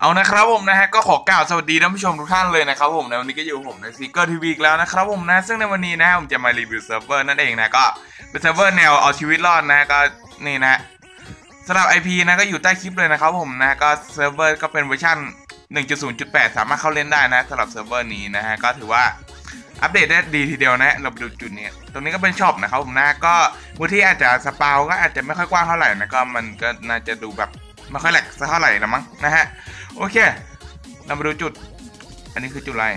เอานะครับผมนะฮะก็ขอกล่าวสวัสดีท่านผู้ชมทุกท่านเลยนะครับผมในวันนี้ก็อยู่ผมในซีเกอร์ทีวีอีกแล้วนะครับผมนะซึ่งในวันนี้นะผมจะมารีวิวเซิร์ฟเวอร์นั่นเองนะก็เป็นเซิร์ฟเวอร์แนวเอาชีวิตรอดนะฮะก็นี่นะสำหรับ IP นะก็อยู่ใต้คลิปเลยนะครับผมนะก็เซิร์ฟเวอร์ก็เป็นเวอร์ชัน1.0.8 สามารถเข้าเล่นได้นะสำหรับเซิร์ฟเวอร์นี้นะฮะก็ถือว่าอัปเดตได้ดีทีเดียวนะเราไปดูจุดนี้ตรงนี้ก็เป็นช็อปนะครับผมนะก็พื้นที่อาจจะสปาวก็อาจจะไม่ค่อยกว้างเท่าไหร่นะก็มันก็น่าจะดูแบบ ไม่ค่อยแหลกสักเท่าไหร่นะมั้งนะฮะโอเค เรามาดูจุด อันนี้คือจุดอะไร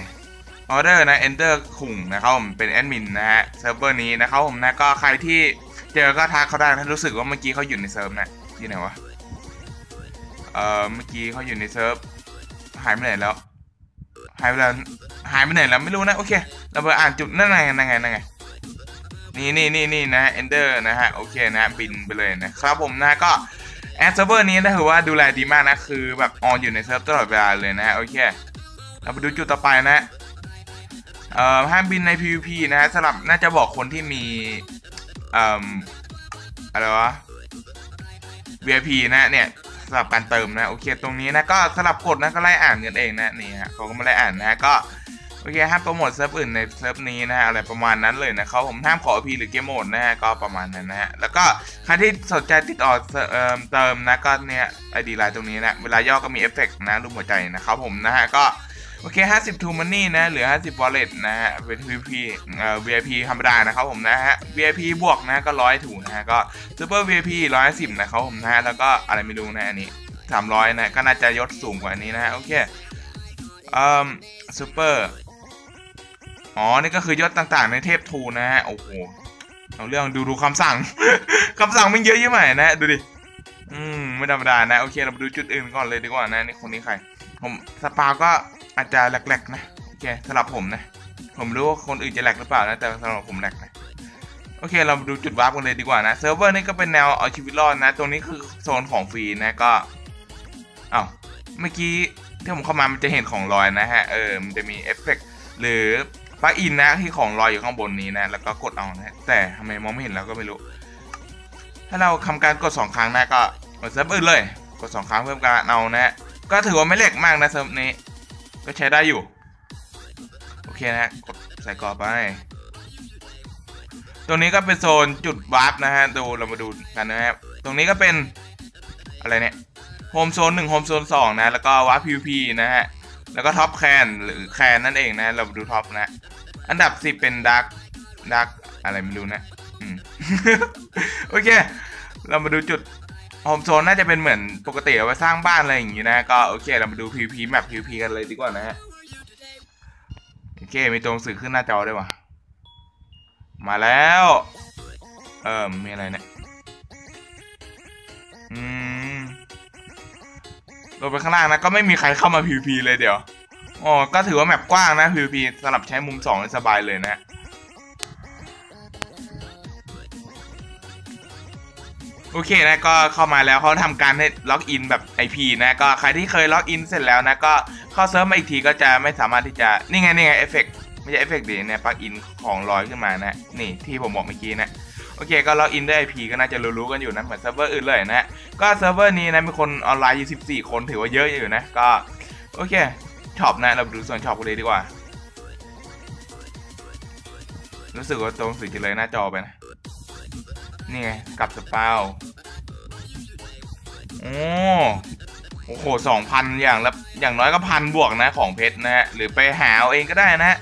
ออเดอร์นะ enter ขุ่งนะครับผมเป็นแอดมินนะฮะเซิร์ฟเวอร์นี้นะครับผมนะก็ใครที่เจอก็ทักเขาได้ถ้ารู้สึกว่าเมื่อกี้เขาอยู่ในเซิร์ฟนะที่ไหนวะเอ่อเมื่อกี้เขาอยู่ในเซิร์ฟหายไปไหนแล้วหายไปแล้วหายไปไหนแล้วไม่รู้นะโอเค เราไปอ่านจุดนั่นไงนั่นไงนั่นไงนี่นี่นี่นี่นะ ender นะฮะโอเคนะบินไปเลยนะครับผมนะก็ แอดเซิร์ฟเวอร์นี้นะถือว่าดูแลดีมากนะ คือแบบออนอยู่ในเซิร์ฟตลอดเวลาเลยนะ โอเค เราไปดูจุดต่อไปนะเอ่อห้ามบินใน PVP นะฮะสำหรับน่าจะบอกคนที่มีเอ่ออะไรวะ VIP นะเนี่ยสำหรับการเติมนะ โอเคตรงนี้นะก็สลับกดนะก็ไล่อ่านกันเองนะนี่ฮะเขาก็ไม่ไล่อ่านนะก็ โอเคห้ามโปรโมทเซิร์ฟอื่นในเซิร์ฟนี้นะฮะอะไรประมาณนั้นเลยนะครับผมห้ามขอ IP หรือเกมโหมดนะฮะก็ประมาณนั้นนะฮะแล้วก็ใครที่สนใจติดต่อเอ่อเติมนะก็เนี่ยไอดีไลน์ตรงนี้นะเวลาย่อก็มีเอฟเฟกต์นะรูปหัวใจนะครับผมนะฮะก็โอเค 50 ทูมันนี่นะเหลือ 50 wallet นะฮะ เป็น VIP เอ่อ VIP ธรรมดานะครับผมนะฮะ VIP บวกนะก็ร้อยถูนะฮะ ก็ Super VIP 110นะครับผมนะฮะ แล้วก็อะไรไม่รู้นะอันนี้ 300 นะ ก็น่าจะยศสูงกว่านี้นะฮะ โอเคเอ่อ Super อ๋อ นี่ก็คือยศต่างๆ ในเทพทูนะฮะ โอ้โห เอาเรื่องดูดูคำสั่ง คำสั่งมันเยอะยิ่งใหม่นะ ดูดิ อืม ไม่ธรรมดานะ โอเค เราไปดูจุดอื่นก่อนเลยดีกว่านะ นี่คนนี้ใคร ผมสปาก็อาจจะแหลกๆนะ โอเคสำหรับผมนะ ผมรู้ว่าคนอื่นจะแหลกหรือเปล่านะ แต่สำหรับผมแหลกนะ โอเค เราดูจุดวาร์ปกันเลยดีกว่านะ เซิร์ฟเวอร์นี่ก็เป็นแนวเอาชีวิตรอดนะ ตรงนี้คือโซนของฟรีนะ ก็อ้าวเมื่อกี้ที่ผมเข้ามามันจะเห็นของลอยนะฮะ เออ มันจะมีเอฟเฟกต์หรือ ปลั๊กอินนะที่ของลอยอยู่ข้างบนนี้นะ แล้วก็กดเอานะแต่ทำไมมองไม่เห็นแล้วก็ไม่รู้ ถ้าเราทำการกดสองครั้งนะก็กดเซิร์ฟอื่นเลย กดสองครั้งเพิ่มการเอานะ ก็ถือว่าไม่เล็กมากนะเซิร์ฟนี้ ก็ใช้ได้อยู่ โอเคนะกดใส่กรอบไป ตรงนี้ก็เป็นโซนจุดวาร์ปนะฮะดูเรามาดูกันนะครับตรงนี้ก็เป็นอะไรเนี่ยโฮมโซนหนึ่งโฮมโซนสองนะ แล้วก็วาร์ป PVP นะฮะ แล้วก็ท็อปแคนหรือแคนนั่นเองนะ เราดูท็อปนะ อันดับสิบเป็นดักดักอะไรไม่รู้นะอโอเค เรามาดูจุดโฮมโซนน่าจะเป็นเหมือนปกติเอาไว้สร้างบ้านอะไรอย่างงี้นะ ก็โอเค เรามาดู PVP แมป PVP กันเลยดีกว่านะฮะ โอเค มีตัวหนังสือขึ้นหน้าจอด้วยวะมาแล้ว เออมีอะไรเนี่ย อืม ลงไปข้างล่างนะก็ไม่มีใครเข้ามา PVP เลยเดี๋ยวอ๋อก็ถือว่าแมปกว้างนะ PVP สำหรับใช้มุม2ได้สบายเลยนะโอเคนะก็เข้ามาแล้วเขาทำการให้ล็อกอินแบบ IP นะก็ใครที่เคยล็อกอินเสร็จแล้วนะก็เข้าเซิร์ฟมาอีกทีก็จะไม่สามารถที่จะนี่ไงนี่ไงเอฟเฟกไม่ใช่เอฟเฟกต์ดิเนี่ยปลักอินของลอยขึ้นมานะนี่ที่ผมบอกเมื่อกี้นะ โอเคก็ล็อกอินด้วย IP ก็น่าจะรู้ๆกันอยู่นะเหมือนเซิร์ฟเวอร์อื่นเลยนะก็เซิร์ฟเวอร์นี้นะมีคนออนไลน์อยู่14คนถือว่าเยอะอยู่นะก็โอเคช็อปนะเราดูส่วนช็อปกันเลยดีกว่า รู้สึกว่าตรงสีจะเลยหน้าจอไปนะนี่ไงกับสปาโอ้โอ้โหสองพันอย่างละอย่างน้อยก็พันบวกนะของเพชรนะฮะหรือไปหาเอาเองก็ได้นะฮะ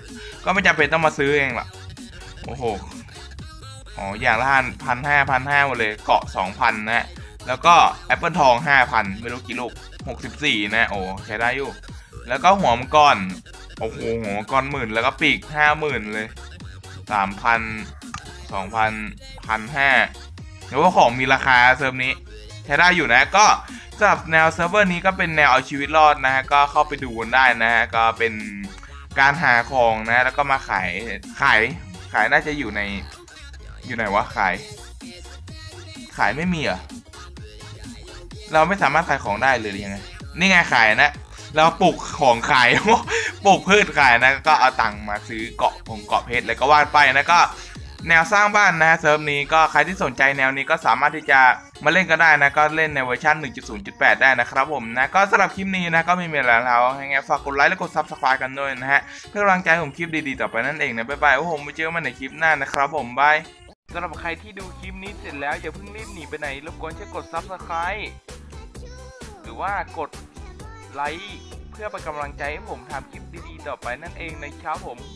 ก็ไม่จำเป็นต้องมาซื้อเองหรอกโอ้โห อ๋อ อย่างละพันพันห้าพันห้าหมดเลย เกาะสองพันนะแล้วก็แอปเปิลทองห้าพันไม่รู้กี่ลูกหกสิบสี่นะ โอ้ ใช้ได้อยู่ แล้วก็หัวมังกร โอ้โห หัวมังกรหมื่น แล้วก็ปีกห้าหมื่นเลยสามพันสองพันพันห้าหรือว่าของมีราคาเซิร์ฟนี้ ใช้ได้อยู่นะ ก็สำหรับแนวเซิร์ฟเวอร์นี้ก็เป็นแนวเอาชีวิตรอดนะฮะ ก็เข้าไปดูกันได้นะฮะ ก็เป็นการหาของนะ แล้วก็มาขาย ขาย ขายน่าจะอยู่ใน อยู่ไหนวะ ขาย ขายไม่มีเหรอ เราไม่สามารถขายของได้เลยหรือยังไง นี่ไงขายนะ เราปลูกของขายปลูกพืชขายนะ ก็เอาตังค์มาซื้อเกาะผงเกาะเพชรแล้วก็วาดไปนะก็แนวสร้างบ้านนะฮะเซิร์ฟนี้ก็ใครที่สนใจแนวนี้ก็สามารถที่จะมาเล่นก็ได้นะ ก็เล่นในเวอร์ชัน 1.0.8 ได้นะครับผมนะ ก็สำหรับคลิปนี้นะ ก็ไม่มีอะไรแล้วยังไงฝากกดไลค์และกด Subscribe กันด้วยนะฮะ เพื่อกำลังใจผมคลิปดีๆ ต่อไปนั่นเองนะ บ๊ายบายว่าผมไปเจอกันใหม่ในคลิปหน้านะครับผมบาย สำหรับใครที่ดูคลิปนี้เสร็จแล้วอย่าเพิ่งรีบหนีไปไหนรบกวนช่วยกด Subscribe หรือว่ากดไลค์เพื่อเป็นกำลังใจให้ผมทำคลิปดีๆต่อไปนั่นเองนะครับผม